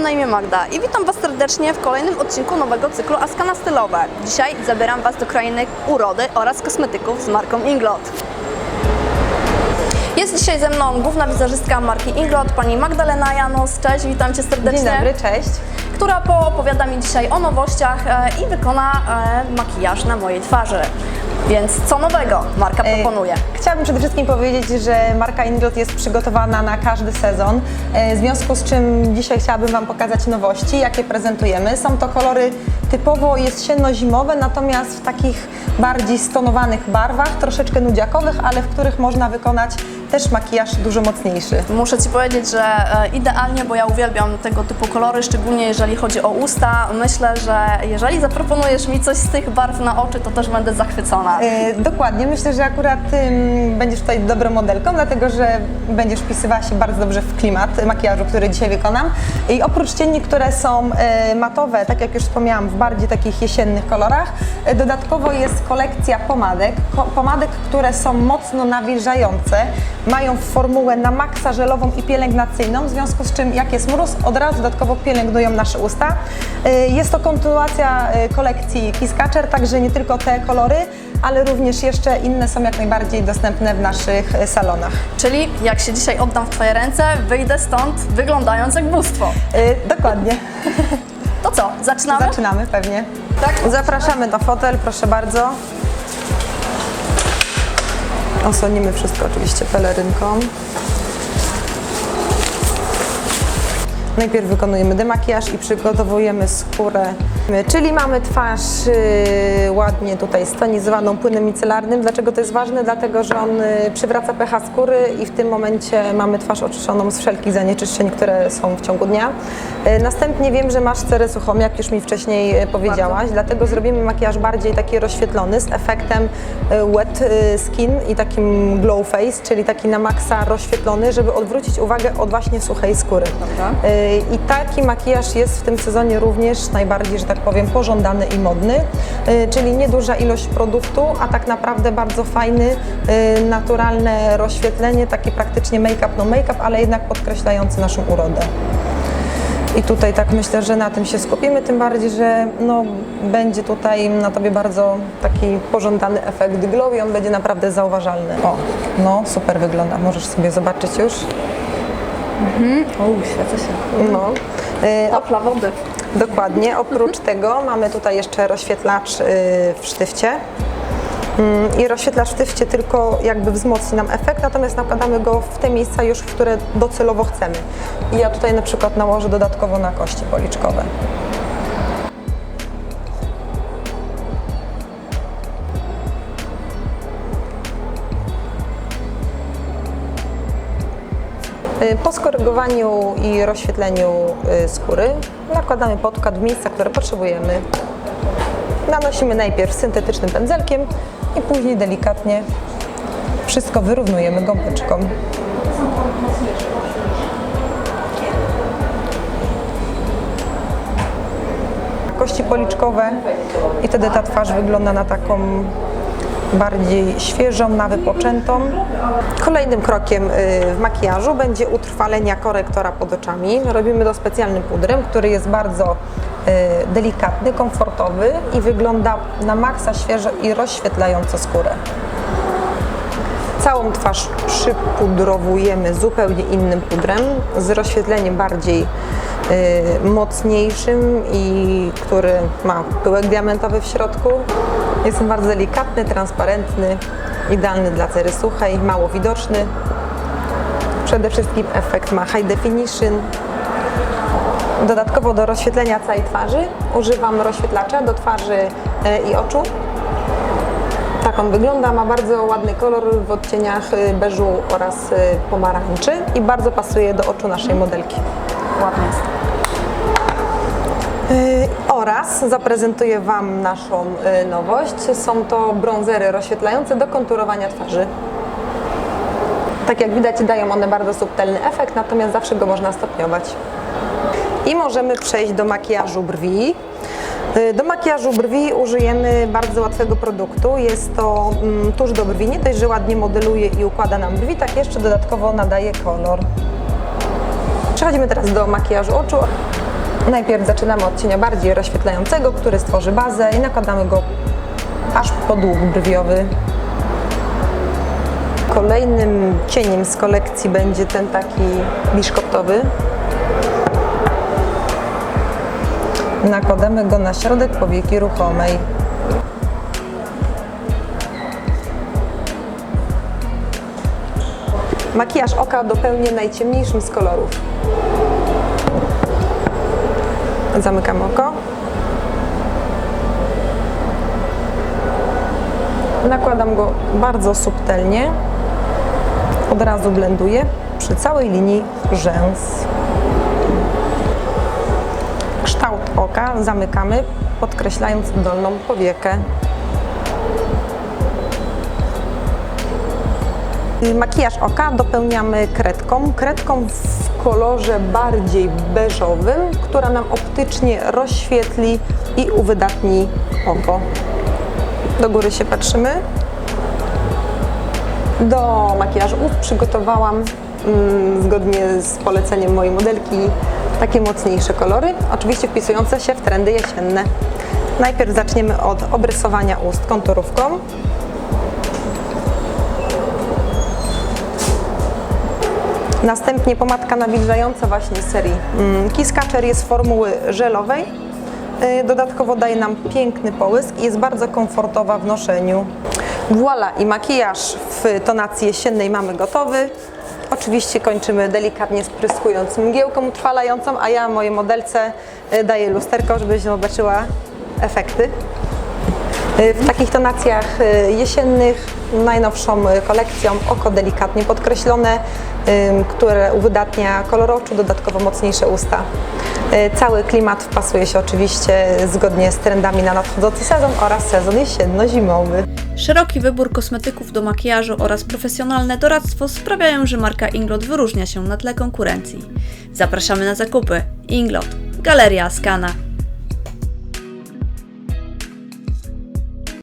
mam na imię Magda i witam Was serdecznie w kolejnym odcinku nowego cyklu Askana Stylowe. Dzisiaj zabieram Was do krainy urody oraz kosmetyków z marką Inglot. Jest dzisiaj ze mną główna wizerzystka marki Inglot, pani Magdalena Janus. Cześć, witam Cię serdecznie. Dzień dobry, cześć. Która poopowiada mi dzisiaj o nowościach e, i wykona e, makijaż na mojej twarzy. Więc co nowego marka E, proponuje? Chciałabym przede wszystkim powiedzieć, że marka Inglot jest przygotowana na każdy sezon, e, w związku z czym dzisiaj chciałabym Wam pokazać nowości, jakie prezentujemy. Są to kolory typowo jesienno-zimowe, natomiast w takich bardziej stonowanych barwach, troszeczkę nudziakowych, ale w których można wykonać też makijaż dużo mocniejszy. Muszę Ci powiedzieć, że e, idealnie, bo ja uwielbiam tego typu kolory, szczególnie jeżeli chodzi o usta. Myślę, że jeżeli zaproponujesz mi coś z tych barw na oczy, to też będę zachwycona. E, Dokładnie, myślę, że akurat będziesz tutaj dobrą modelką, dlatego że będziesz wpisywała się bardzo dobrze w klimat makijażu, który dzisiaj wykonam. I oprócz cieni, które są e, matowe, tak jak już wspomniałam, w bardziej takich jesiennych kolorach, e, dodatkowo jest kolekcja pomadek. Ko- pomadek, które są mocno nawilżające, mają formułę na maksa żelową i pielęgnacyjną, w związku z czym jak jest mróz, od razu dodatkowo pielęgnują nasze usta. E, Jest to kontynuacja e, kolekcji Kiss Catcher, także nie tylko te kolory, ale również jeszcze inne są jak najbardziej dostępne w naszych e, salonach. Czyli jak się dzisiaj oddam w Twoje ręce, wyjdę stąd wyglądając jak bóstwo. E, Dokładnie. To co, zaczynamy? Zaczynamy pewnie. Tak? Zapraszamy na fotel, proszę bardzo. Osłonimy wszystko oczywiście pelerynką. Najpierw wykonujemy demakijaż i przygotowujemy skórę. Czyli mamy twarz y, ładnie tutaj stonizowaną płynem micelarnym. Dlaczego to jest ważne? Dlatego, że on y, przywraca pH skóry i w tym momencie mamy twarz oczyszczoną z wszelkich zanieczyszczeń, które są w ciągu dnia. Y, Następnie wiem, że masz cerę suchą, jak już mi wcześniej powiedziałaś, dlatego zrobimy makijaż bardziej taki rozświetlony z efektem wet skin i takim glow face, czyli taki na maksa rozświetlony, żeby odwrócić uwagę od właśnie suchej skóry. Dobra. I taki makijaż jest w tym sezonie również najbardziej, że tak powiem, pożądany i modny, y, czyli nieduża ilość produktu, a tak naprawdę bardzo fajny, y, naturalne rozświetlenie, taki praktycznie make-up, no make-up, ale jednak podkreślający naszą urodę. I tutaj tak myślę, że na tym się skupimy, tym bardziej, że no, będzie tutaj na Tobie bardzo taki pożądany efekt glow i on będzie naprawdę zauważalny. O, no super wygląda, możesz sobie zobaczyć już. O, świecę się. No. Y, Tapla wody. Dokładnie. Oprócz tego mamy tutaj jeszcze rozświetlacz y, w sztywcie. Mm, I rozświetlacz w sztywcie tylko jakby wzmocni nam efekt, natomiast nakładamy go w te miejsca już, w które docelowo chcemy. I ja tutaj na przykład nałożę dodatkowo na kości policzkowe. Po skorygowaniu i rozświetleniu y, skóry nakładamy podkład w miejsca, które potrzebujemy. Nanosimy najpierw syntetycznym pędzelkiem i później delikatnie wszystko wyrównujemy gąbeczką. Kości policzkowe i wtedy ta twarz wygląda na taką bardziej świeżą, na wypoczętą. Kolejnym krokiem y, w makijażu będzie utrwalenia korektora pod oczami. Robimy to specjalnym pudrem, który jest bardzo y, delikatny, komfortowy i wygląda na maksa świeżo i rozświetlająco skórę. Całą twarz przypudrowujemy zupełnie innym pudrem, z rozświetleniem bardziej y, mocniejszym i który ma pyłek diamentowy w środku. Jest on bardzo delikatny, transparentny, idealny dla cery suchej, mało widoczny. Przede wszystkim efekt ma high definition. Dodatkowo do rozświetlenia całej twarzy używam rozświetlacza do twarzy y, i oczu. Tak on wygląda, ma bardzo ładny kolor w odcieniach y, beżu oraz y, pomarańczy i bardzo pasuje do oczu naszej modelki. Ładnie jest. Oraz zaprezentuję Wam naszą y, nowość. Są to brązery rozświetlające do konturowania twarzy. Tak jak widać dają one bardzo subtelny efekt, natomiast zawsze go można stopniować. I możemy przejść do makijażu brwi. Y, Do makijażu brwi użyjemy bardzo łatwego produktu. Jest to mm, tusz do brwi. Nie dość, że ładnie modeluje i układa nam brwi, tak jeszcze dodatkowo nadaje kolor. Przechodzimy teraz do makijażu oczu. Najpierw zaczynamy od cienia bardziej rozświetlającego, który stworzy bazę i nakładamy go aż pod łuk brwiowy. Kolejnym cieniem z kolekcji będzie ten taki biszkoptowy. Nakładamy go na środek powieki ruchomej. Makijaż oka dopełnię najciemniejszym z kolorów. Zamykam oko. Nakładam go bardzo subtelnie. Od razu blenduję przy całej linii rzęs. Kształt oka zamykamy, podkreślając dolną powiekę. Makijaż oka dopełniamy kredką. Kredką w kolorze bardziej beżowym, która nam optycznie rozświetli i uwydatni oko. Do góry się patrzymy. Do makijażu ust przygotowałam mm, zgodnie z poleceniem mojej modelki takie mocniejsze kolory, oczywiście wpisujące się w trendy jesienne. Najpierw zaczniemy od obrysowania ust konturówką. Następnie pomadka nawilżająca właśnie z serii mm, Kiss Catcher jest formuły żelowej. Y, Dodatkowo daje nam piękny połysk i jest bardzo komfortowa w noszeniu. Voila i makijaż w tonacji jesiennej mamy gotowy. Oczywiście kończymy delikatnie spryskując mgiełką utrwalającą, a ja mojej modelce y, daję lusterko, żeby zobaczyła efekty. Y, W takich tonacjach y, jesiennych najnowszą kolekcją oko delikatnie podkreślone, które uwydatnia kolor oczu, dodatkowo mocniejsze usta. Y, Cały klimat wpasuje się oczywiście zgodnie z trendami na nadchodzący sezon oraz sezon jesienno-zimowy. Szeroki wybór kosmetyków do makijażu oraz profesjonalne doradztwo sprawiają, że marka Inglot wyróżnia się na tle konkurencji. Zapraszamy na zakupy. Inglot, Galeria Askana.